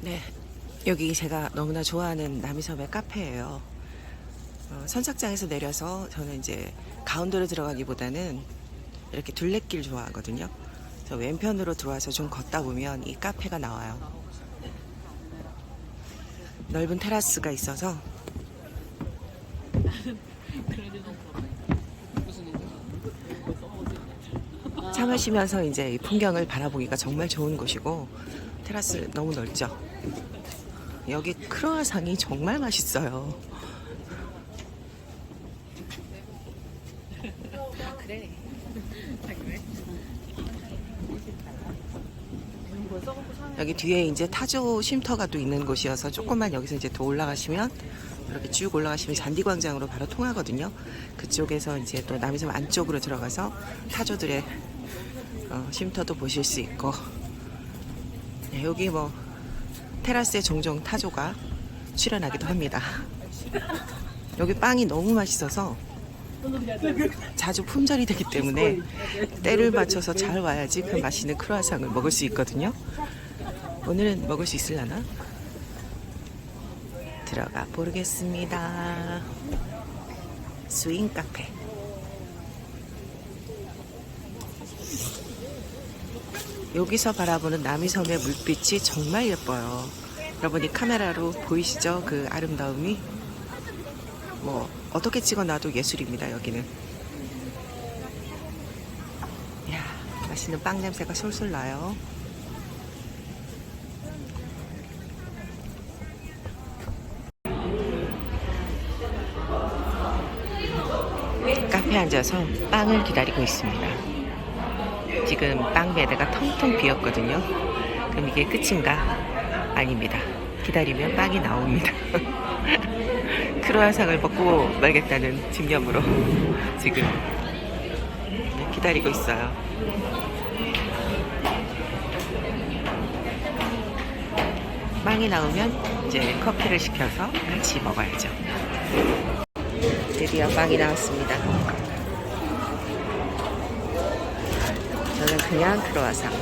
네, 여기 제가 너무나 좋아하는 남이섬의 카페예요. 어, 선착장에서 내려서 저는 이제 가운데로 들어가기보다는 이렇게 둘레길 좋아하거든요. 저 왼편으로 들어와서 좀 걷다 보면 이 카페가 나와요. 넓은 테라스가 있어서 차 마시면서 이제 이 풍경을 바라보기가 정말 좋은 곳이고 테라스 너무 넓죠. 여기 크로아상이 정말 맛있어요. 여기 뒤에 이제 타조 쉼터가 또 있는 곳이어서 조금만 여기서 이제 더 올라가시면 이렇게 쭉 올라가시면 잔디광장으로 바로 통하거든요. 그쪽에서 이제 또 남이섬 안쪽으로 들어가서 타조들의 어, 쉼터도 보실 수 있고 네, 여기 뭐 테라스에 종종 타조가 출연하기도 합니다. 여기 빵이 너무 맛있어서 자주 품절이 되기 때문에 때를 맞춰서 잘 와야지 그 맛있는 크루아상을 먹을 수 있거든요. 오늘은 먹을 수 있을라나? 들어가 보겠습니다. 스윙 카페. 여기서 바라보는 남이섬의 물빛이 정말 예뻐요. 여러분이 카메라로 보이시죠? 그 아름다움이 뭐 어떻게 찍어놔도 예술입니다. 여기는. 이야, 맛있는 빵 냄새가 솔솔 나요. 카페에 앉아서 빵을 기다리고 있습니다. 지금 빵 매대가 텅텅 비었거든요. 그럼 이게 끝인가? 아닙니다. 기다리면 빵이 나옵니다. 크로아상을 먹고 말겠다는 집념으로 지금 기다리고 있어요. 빵이 나오면 이제 커피를 시켜서 같이 먹어야죠. 드디어 빵이 나왔습니다. 저는 그냥 크로아상.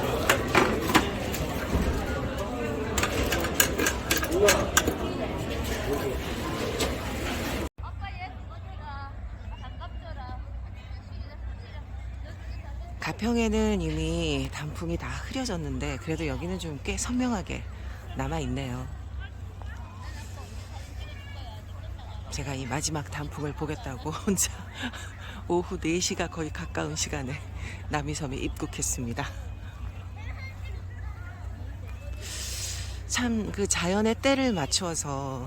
가평에는 이미 단풍이 다 흐려졌는데 그래도 여기는 좀 꽤 선명하게 남아 있네요. 제가 이 마지막 단풍을 보겠다고 혼자 오후 4시가 거의 가까운 시간에 남이섬에 입국했습니다. 참 그 자연의 때를 맞추어서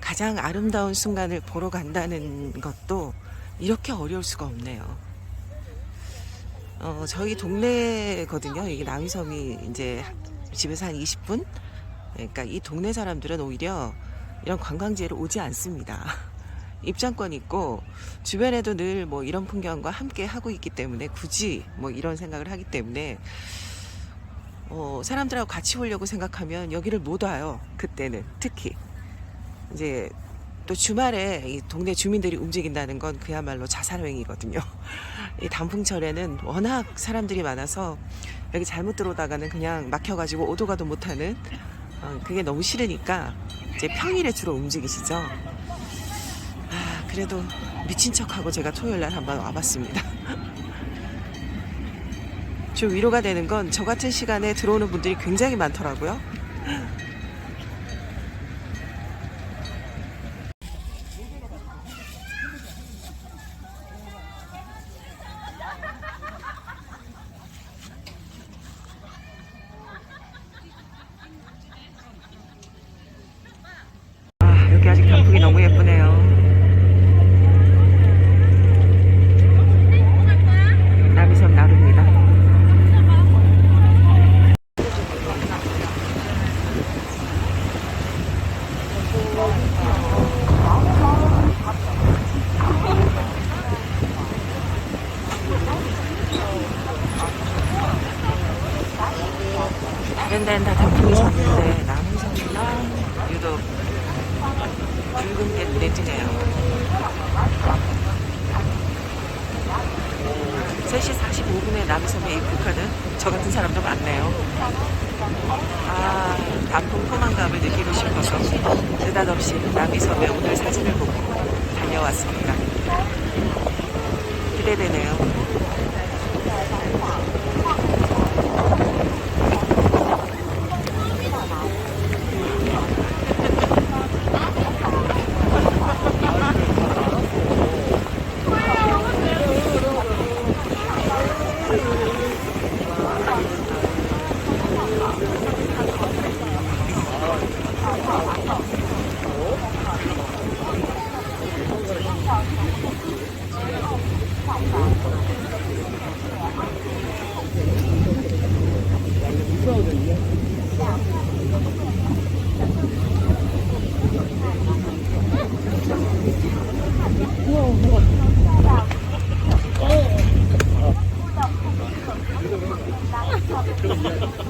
가장 아름다운 순간을 보러 간다는 것도 이렇게 어려울 수가 없네요. 어, 저희 동네거든요. 이게 남이섬이 이제 집에서 한 20분? 그러니까 이 동네 사람들은 오히려 이런 관광지를 오지 않습니다. 입장권 있고 주변에도 늘 뭐 이런 풍경과 함께 하고 있기 때문에 굳이 뭐 이런 생각을 하기 때문에 어, 사람들하고 같이 오려고 생각하면 여기를 못 와요. 그때는 특히 이제 또 주말에 이 동네 주민들이 움직인다는 건 그야말로 자살행위거든요. 이 단풍철에는 워낙 사람들이 많아서 여기 잘못 들어오다가는 그냥 막혀가지고 오도 가도 못하는 어, 그게 너무 싫으니까 이제 평일에 주로 움직이시죠. 아, 그래도 미친 척하고 제가 토요일 날 한번 와봤습니다. 좀 위로가 되는 건 저 같은 시간에 들어오는 분들이 굉장히 많더라고요. 아, 단풍이 너무 예쁘네요. 남이섬 나루입니다. 다른 데는 다 단풍이 졌는데 남이섬만 유독 붉은 게 눈에 띄네요. 3시 45분에 남섬에 입국하는 저 같은 사람도 많네요. 아, 단풍 포만감 소중함을 느끼고 싶어서 느닷없이 남이섬에 오늘 사진을 보고 달려왔습니다. 기대되네요. 哇哦！太棒了！哦。